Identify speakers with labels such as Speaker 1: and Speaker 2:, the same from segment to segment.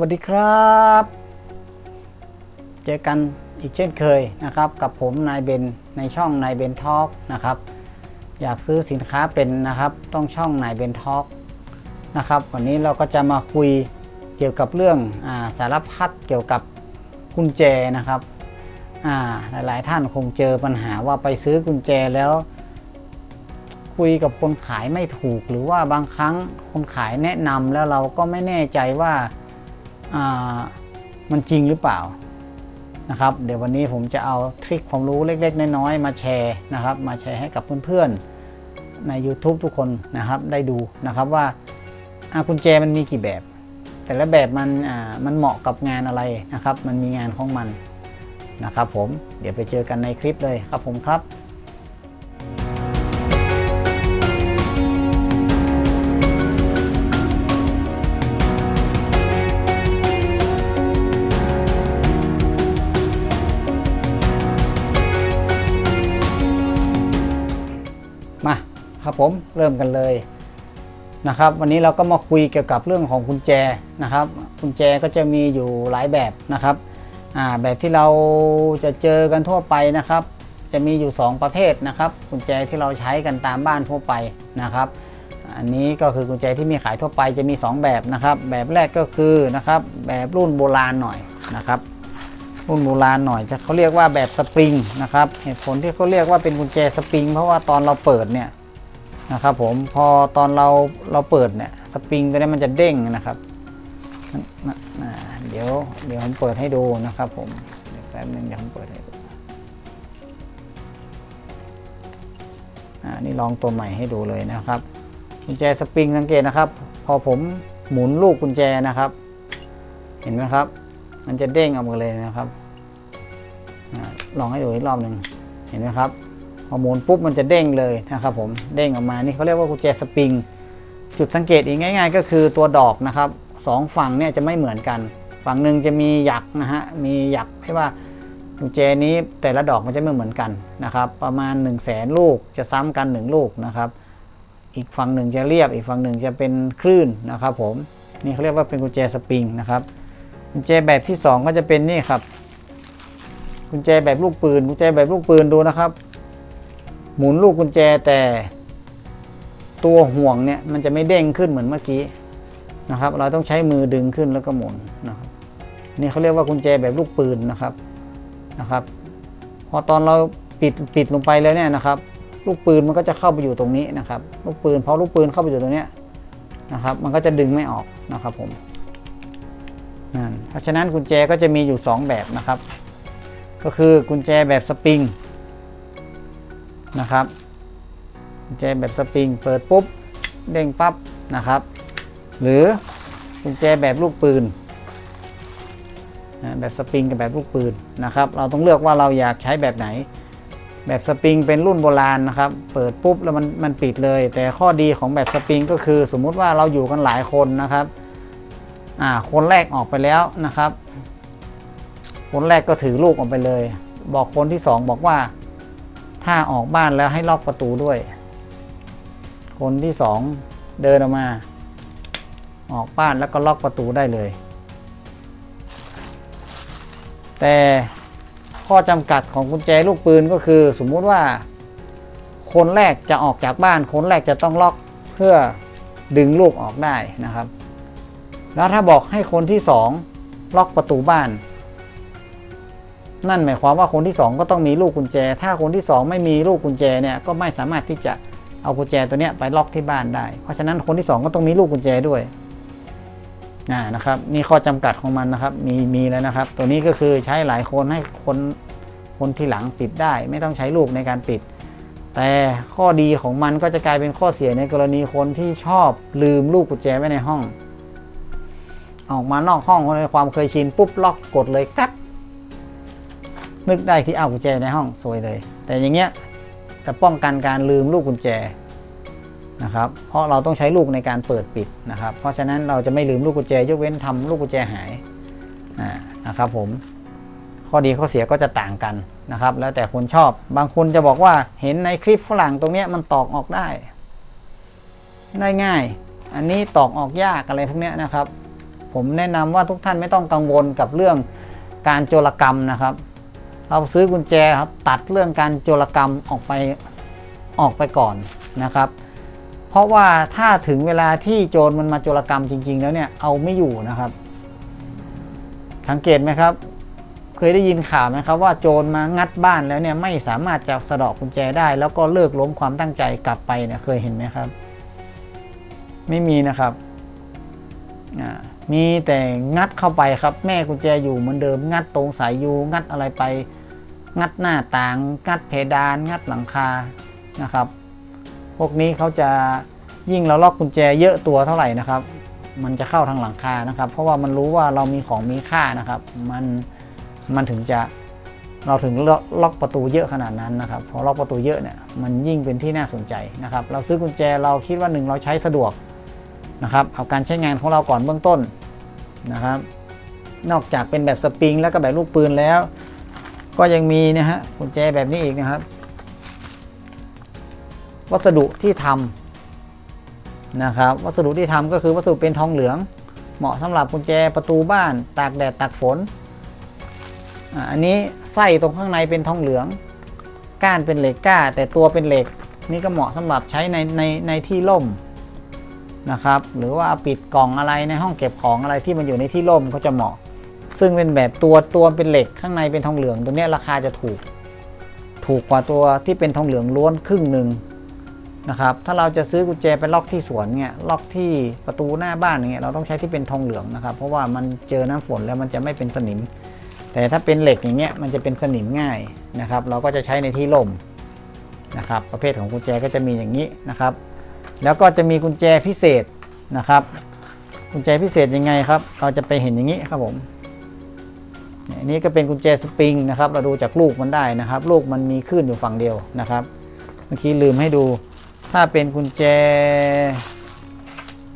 Speaker 1: วัสดีครับ เจอกันอีกเช่นเคยนะครับ กับผมนายเบนในช่องนายเบนทอล์กนะครับ อยากซื้อสินค้าเป็นนะครับ ต้องช่องนายเบนทอล์กนะครับ วันนี้เราก็จะมาคุยเกี่ยวกับเรื่องอาสารพัดเกี่ยวกับกุญแจนะครับอ่าหลายๆท่านคงเจอปัญหาว่าไปซื้อกุญแจแล้ว คุยกับคนขายไม่ถูก หรือว่าบางครั้งคนขายแนะนำแล้วเราก็ไม่แน่ใจว่า มันจริงหรือเปล่านะครับ เดี๋ยววันนี้ผมจะเอาทริคความรู้เล็กๆ น้อยๆมาแชร์นะครับ มาแชร์ให้กับเพื่อนๆใน YouTube ทุกคนนะครับได้ดูนะครับว่าอ่ากุญแจมันมีกี่แบบ แต่ละแบบมันอ่ามันเหมาะกับงานอะไรนะครับ มันมีงานของมันนะครับผมเดี๋ยวไปเจอกันในคลิปเลยครับผมครับ ครับผมเริ่มกันเลยนะครับ วันนี้เราก็มาคุยเกี่ยวกับเรื่องของกุญแจนะครับกุญแจก็จะมีอยู่หลายแบบนะครับแบบที่เราจะเจอกันทั่วไปนะครับ จะมีอยู่ 2 ประเภทนะครับ กุญแจที่เราใช้กันตามบ้านทั่วไปนะครับ อันนี้ก็คือกุญแจที่มีขายทั่วไปจะมี 2 แบบนะครับ แบบแรกก็คือนะครับ แบบรุ่นโบราณหน่อยนะครับ รุ่นโบราณหน่อยจะเขาเรียกว่าแบบสปริงนะครับ เหตุผลที่เขาเรียกว่าเป็นกุญแจสปริงเพราะว่าตอนเราเปิดเนี่ย นะครับผมพอตอนเราเราเปิดเนี่ยสปริงตัวนี้มันจะเด้งนะครับเดี๋ยวเดี๋ยวผมเปิดให้ดูนะครับผมแป๊บนึงเดี๋ยวผมเปิดให้ดูอ่านี่ลองตัวใหม่ให้ดูเลยนะครับ กุญแจสปริงสังเกตนะครับ พอผมหมุนลูกกุญแจนะครับ เห็นไหมครับ มันจะเด้งออกมาเลยนะครับอลองให้ดูอีกรอบหนึ่งเห็นไหมครับ อหมุนปุ๊บมันจะเด้งเลยนะครับผมเด้งออกมานี่เขาเรียกว่ากุญแจสปริง จุดสังเกตอีกง่าย ๆ ก็คือตัวดอกนะครับสองฝั่งเนี่ยจะไม่เหมือนกัน ฝั่งหนึ่งจะมีหยักนะฮะมีหยักที่ว่ากุญแจนี้แต่ละดอกมันจะไม่เหมือนกันนะครับ ประมาณ 1 0 0 0 0แสนลูกจะซ้ำกัน 1 ลูกนะครับ อีกฝั่งหนึ่งจะเรียบ อีกฝั่งหนึ่งจะเป็นคลื่นนะครับ ผมนี่เขาเรียกว่าเป็นกุญแจสปริงนะครับกุญแจแบบที่ 2 ก็จะเป็นนี่ครับกุญแจแบบลูกปืนกุญแจแบบลูกปืนดูนะครับ หมุนลูกกุญแจแต่ตัวห่วงเนี่ยมันจะไม่เด้งขึ้นเหมือนเมื่อกี้นะครับ เราต้องใช้มือดึงขึ้นแล้วก็หมุนนะครับนี่เขาเรียกว่ากุญแจแบบลูกปืนนะครับนะครับ พอตอนเราปิดปิดลงไปแล้วเนี่ยนะครับ ลูกปืนมันก็จะเข้าไปอยู่ตรงนี้นะครับ ลูกปืนพอลูกปืนเข้าไปอยู่ตรงเนี้ยนะครับ มันก็จะดึงไม่ออกนะครับผมนั่นเพราะฉะนั้นกุญแจก็จะมีอยู่ 2 แบบนะครับ ก็คือกุญแจแบบสปริง นะครับกุญแจแบบสปริงเปิดปุ๊บเด้งปั๊บนะครับ หรือกุญแจแบบลูกปืนนะแบบสปริงกับแบบลูกปืนนะครับ เราต้องเลือกว่าเราอยากใช้แบบไหน แบบสปริงเป็นรุ่นโบราณนะครับ เปิดปุ๊บแล้วมันมันปิดเลย แต่ข้อดีของแบบสปริงก็คือ สมมุติว่าเราอยู่กันหลายคนนะครับอ่าคนแรกออกไปแล้วนะครับ คนแรกก็ถือลูกออกไปเลย บอกคนที่สองบอกว่า ถ้าออกบ้านแล้วให้ล็อกประตูด้วย คนที่สองเดินออกมา ออกบ้านแล้วก็ล็อกประตูได้เลย แต่ข้อจำกัดของกุญแจลูกปืนก็คือ สมมุติว่า คนแรกจะออกจากบ้าน คนแรกจะต้องล็อกเพื่อดึงลูกออกได้นะครับ แล้วถ้าบอกให้คนที่สองล็อกประตูบ้าน นั่นหมายความว่าคนที่สองก็ต้องมีลูกกุญแจ ถ้าคนที่สองไม่มีลูกกุญแจเนี่ยก็ไม่สามารถที่จะเอากุญแจตัวเนี้ยไปล็อกที่บ้านได้ เพราะฉะนั้นคนที่สองก็ต้องมีลูกกุญแจด้วยนะครับนี่ข้อจำกัดของมันนะครับมีมีแล้วนะครับ ตัวนี้ก็คือใช้หลายคนให้คนคนที่หลังปิดได้ ไม่ต้องใช้ลูกในการปิด แต่ข้อดีของมันก็จะกลายเป็นข้อเสียในกรณีคนที่ชอบลืมลูกกุญแจไว้ในห้อง ออกมานอกห้องในความเคยชินปุ๊บล็อกกดเลยครับ นึกได้ที่เอากุญแจในห้องสวยเลย แต่อย่างเงี้ยจะป้องกันการลืมลูกกุญแจนะครับ เพราะเราต้องใช้ลูกในการเปิดปิดนะครับ เพราะฉะนั้นเราจะไม่ลืมลูกกุญแจยกเว้นทำลูกกุญแจหายนะครับผม ข้อดีข้อเสียก็จะต่างกันนะครับ แล้วแต่คนชอบ บางคนจะบอกว่าเห็นในคลิปฝรั่งตรงเนี้ยมันตอกออกได้ ได้ง่าย อันนี้ตอกออกยากอะไรพวกเนี้ยนะครับ ผมแนะนำว่าทุกท่านไม่ต้องกังวลกับเรื่องการโจรกรรมนะครับ เราซื้อกุญแจครับตัดเรื่องการโจรกรรมออกไปออกไปก่อนนะครับ เพราะว่าถ้าถึงเวลาที่โจรมันมาโจรกรรมจริง ๆ แล้วเนี่ยเอาไม่อยู่นะครับ สังเกตไหมครับ เคยได้ยินข่าวไหมครับว่าโจรมางัดบ้านแล้วเนี่ยไม่สามารถจะสะเดอกกุญแจได้ แล้วก็เลิกล้มความตั้งใจกลับไปเนี่ยเคยเห็นไหมครับ ไม่มีนะครับอ่า มีแต่งัดเข้าไปครับ แม่กุญแจอยู่เหมือนเดิม งัดตรงสายยูงัดอะไรไป งัดหน้าต่าง งัดเพดาน งัดหลังคานะครับ พวกนี้เขาจะยิ่งเราล็อกกุญแจเยอะตัวเท่าไหร่นะครับ มันจะเข้าทางหลังคานะครับ เพราะว่ามันรู้ว่าเรามีของมีค่านะครับ มันมันถึงจะเราถึงล็อกประตูเยอะขนาดนั้นนะครับพอล็อกประตูเยอะเนี่ยมันยิ่งเป็นที่น่าสนใจนะครับ เราซื้อกุญแจเราคิดว่าหนึ่งเราใช้สะดวก นะครับเอาการใช้งานของเราก่อนเบื้องต้นนะครับ นอกจากเป็นแบบสปริงแล้วก็แบบลูกปืนแล้ว ก็ยังมีนะฮะกุญแจแบบนี้อีกนะครับ วัสดุที่ทำนะครับ วัสดุที่ทำก็คือวัสดุเป็นทองเหลือง เหมาะสำหรับกุญแจประตูบ้าน ตากแดดตากฝนอันนี้ไส้ตรงข้างในเป็นทองเหลือง ก้านเป็นเหล็กก้า แต่ตัวเป็นเหล็กนี่ก็เหมาะสำหรับใช้ในในในที่ร่ม นะครับ หรือว่าปิดกล่องอะไรในห้องเก็บของอะไรที่มันอยู่ในที่ร่มก็จะเหมาะ ซึ่งเป็นแบบตัวตัวเป็นเหล็กข้างในเป็นทองเหลืองตัวนี้ราคาจะถูก ถูกกว่าตัวที่เป็นทองเหลืองล้วนครึ่งหนึ่งนะครับ ถ้าเราจะซื้อกุญแจไปล็อกที่สวนเนี่ยล็อกที่ประตูหน้าบ้านเงี้ยเราต้องใช้ที่เป็นทองเหลืองนะครับ เพราะว่ามันเจอน้ำฝนแล้วมันจะไม่เป็นสนิม แต่ถ้าเป็นเหล็กอย่างเงี้ยมันจะเป็นสนิมง่ายนะครับ เราก็จะใช้ในที่ร่มนะครับ ประเภทของกุญแจก็จะมีอย่างนี้นะครับ แล้วก็จะมีกุญแจพิเศษนะครับ กุญแจพิเศษยังไงครับ เราจะไปเห็นอย่างนี้ครับผมนี่ยอันนี้ก็เป็นกุญแจสปริงนะครับ เราดูจากลูกมันได้นะครับ ลูกมันมีขึ้นอยู่ฝั่งเดียวนะครับ เมื่อกี้ลืมให้ดู ถ้าเป็นกุญแจ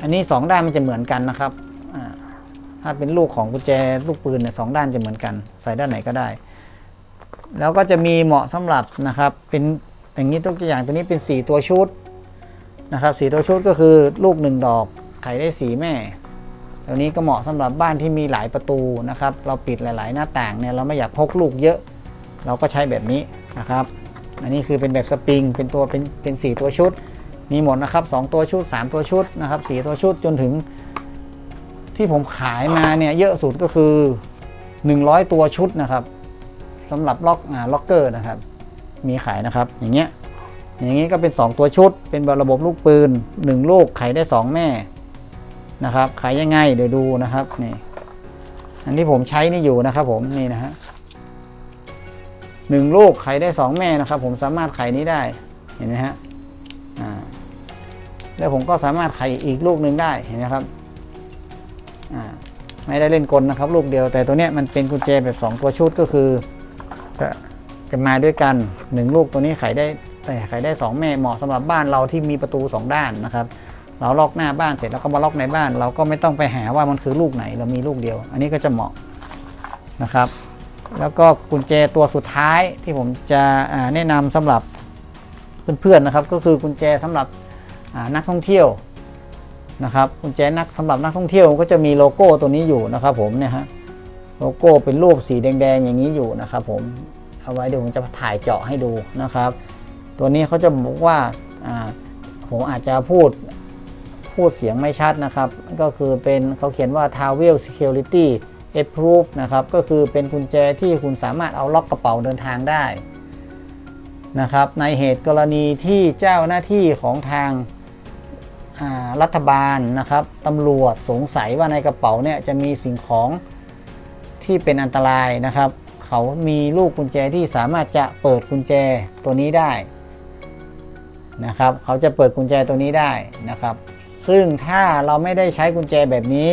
Speaker 1: อันนี้สองด้านมันจะเหมือนกันนะครับ ถ้าเป็นลูกของกุญแจลูกปืนเนี่ยสองด้านจะเหมือนกัน ใส่ด้านไหนก็ได้ แล้วก็จะมีเหมาะสำหรับนะครับ เป็นอย่างนี้ตัวอย่างตัวนี้เป็น 4 ตัวชุด นะครับสีตัวชุดก็คือลูก 1 ดอก ไขได้สีแม่ตัวนี้ก็เหมาะสำหรับบ้านที่มีหลายประตูนะครับ เราปิดหลาย ๆ หน้าต่างเนี่ยเราไม่อยากพกลูกเยอะ เราก็ใช้แบบนี้นะครับ อันนี้คือเป็นแบบสปริง เป็นตัวเป็นเป็นสตัวชุด มีหมดนะครับ 2 ตัวชุด 3 ตัวชุดนะครับสตัวชุดจนถึง ที่ผมขายมาเนี่ยเยอะสุดก็คือ 100 ตัวชุดนะครับสำหรับล็อกอ่าล็อกเกอร์นะครับ มีขายนะครับอย่างเงี้ย อย่างนี้ก็เป็น 2 ตัวชุด เป็นระบบลูกปืน 1 ลูกไขได้ 2 แม่นะครับขายยังไงเดี๋ยวดูนะครับนี่อันที่ผมใช้นี่อยู่นะครับผมนี่นะฮะหนึ่งลูกไขได้ 2 แม่นะครับ ผมสามารถไขนี้ได้เห็นไหมฮะอ่าแล้วผมก็สามารถไขอีกลูกหนึ่งได้เห็นไหมครับอ่าไม่ได้เล่นกลนะครับ ลูกเดียวแต่ตัวเนี้ยมันเป็นกุญแจแบบ 2 ตัวชุดก็คือจะจะมาด้วยกัน 1 ลูกตัวนี้ไขได้ แต่ไขได้ 2 แม่เหมาะสำหรับบ้านเราที่มีประตู 2 ด้านนะครับเราล็อกหน้าบ้านเสร็จแล้วก็มาล็อกในบ้าน เราก็ไม่ต้องไปหาว่ามันคือลูกไหนเรามีลูกเดียว อันนี้ก็จะเหมาะนะครับ แล้วก็กุญแจตัวสุดท้ายที่ผมจะแนะนำสำหรับเพื่อนๆนะครับ ก็คือกุญแจสำหรับนักท่องเที่ยวนะครับกุญแจนักสำหรับนักท่องเที่ยวก็จะมีโลโก้ตัวนี้อยู่นะครับผมเนี่ยฮะโลโก้เป็นรูปสีแดงๆอย่างนี้อยู่นะครับผมเอาไว้เดี๋ยวผมจะถ่ายเจาะให้ดูนะครับ ตัวนี้เขาจะบอกว่าผมอาจจะพูดพูดเสียงไม่ชัดนะครับ ก็คือเป็นเขาเขียนว่า Travel Security Approve นะครับ ก็คือเป็นกุญแจที่คุณสามารถเอาล็อกกระเป๋าเดินทางได้นะครับ ในเหตุกรณีที่เจ้าหน้าที่ของทางรัฐบาลนะครับตำรวจสงสัยว่าในกระเป๋าเนี่ยจะมีสิ่งของที่เป็นอันตรายนะครับ เขามีลูกกุญแจที่สามารถจะเปิดกุญแจตัวนี้ได้ นะครับ เขาจะเปิดกุญแจตัวนี้ได้นะครับ ซึ่งถ้าเราไม่ได้ใช้กุญแจแบบนี้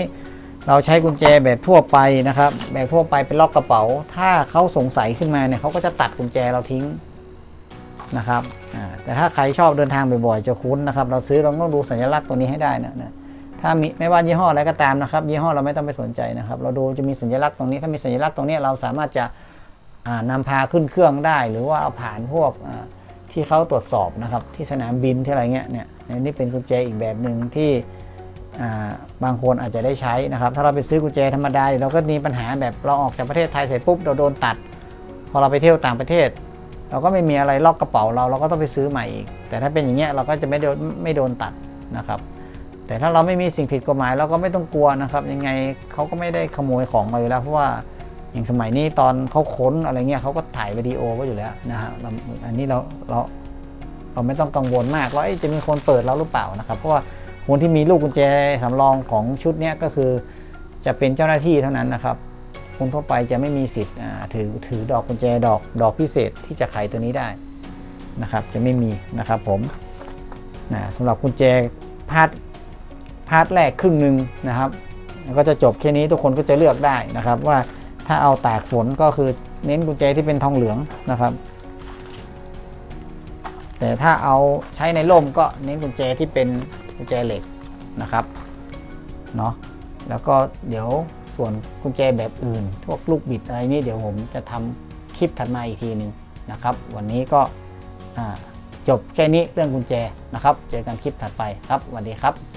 Speaker 1: เราใช้กุญแจแบบทั่วไปนะครับ แบบทั่วไปเป็นล็อกกระเป๋า ถ้าเขาสงสัยขึ้นมาเนี่ยเขาก็จะตัดกุญแจเราทิ้งนะครับแต่ถ้าใครชอบเดินทางบ่อยๆจะคุ้นนะครับ เราซื้อเราต้องดูสัญลักษณ์ตัวนี้ให้ได้นะนะถ้ามีไม่ว่ายี่ห้ออะไรก็ตามนะครับ ยี่ห้อเราไม่ต้องไปสนใจนะครับ เราดูจะมีสัญลักษณ์ตรงนี้ ถ้ามีสัญลักษณ์ตรงนี้เราสามารถจะอ่านำพาขึ้นเครื่องได้ หรือว่าเอาผ่านพวกอ่า ที่เขาตรวจสอบนะครับที่สนามบินที่อะไรเงี้ยเนี่ยนี่เป็นกุญแจอีกแบบหนึ่งที่บางคนอาจจะได้ใช้นะครับ ถ้าเราไปซื้อกุญแจธรรมดาเราก็มีปัญหาแบบเราออกจากประเทศไทยเสร็จปุ๊บเราโดนตัด พอเราไปเที่ยวต่างประเทศ เราก็ไม่มีอะไรล็อกกระเป๋าเราเราก็ต้องไปซื้อใหม่อีก แต่ถ้าเป็นอย่างเงี้ยเราก็จะไม่โดนไม่โดนตัดนะครับ แต่ถ้าเราไม่มีสิ่งผิดกฎหมายเราก็ไม่ต้องกลัวนะครับ ยังไงเขาก็ไม่ได้ขโมยของเราอยู่แล้วเพราะว่า อย่างสมัยนี้ตอนเขาค้นอะไรเงี้ยเขาก็ถ่ายวิดีโอไว้อยู่แล้วนะฮะอันนี้เราเราเราไม่ต้องกังวลมากว่าะจะมีคนเปิดเราหรือเปล่านะครับ เพราะว่าคนที่มีลูกกุญแจสำรองของชุดนี้ก็คือ จะเป็นเจ้าหน้าที่เท่านั้นนะครับ คนทั่วไปจะไม่มีสิทธิ์ถือถือดอกกุญแจดอกดอกพิเศษที่จะไขตัวนี้ได้นะครับ จะไม่มีนะครับผมนะสำหรับกุญแจพาร์ทพาร์ทแรกครึ่งหนึ่งนะครับก็จะจบแค่นี้ทุกคนก็จะเลือกได้นะครับว่า ถ้าเอาตากฝนก็คือเน้นกุญแจที่เป็นทองเหลืองนะครับ แต่ถ้าเอาใช้ในร่มก็เน้นกุญแจที่เป็นกุญแจเหล็กนะครับเนาะแล้วก็เดี๋ยวส่วนกุญแจแบบอื่นพวกลูกบิดอะไรนี่เดี๋ยวผมจะทำคลิปถัดมาอีกทีหนึ่งนะครับ วันนี้ก็จบแค่นี้เรื่องกุญแจนะครับ เจอกันคลิปถัดไปครับสวัสดีครับ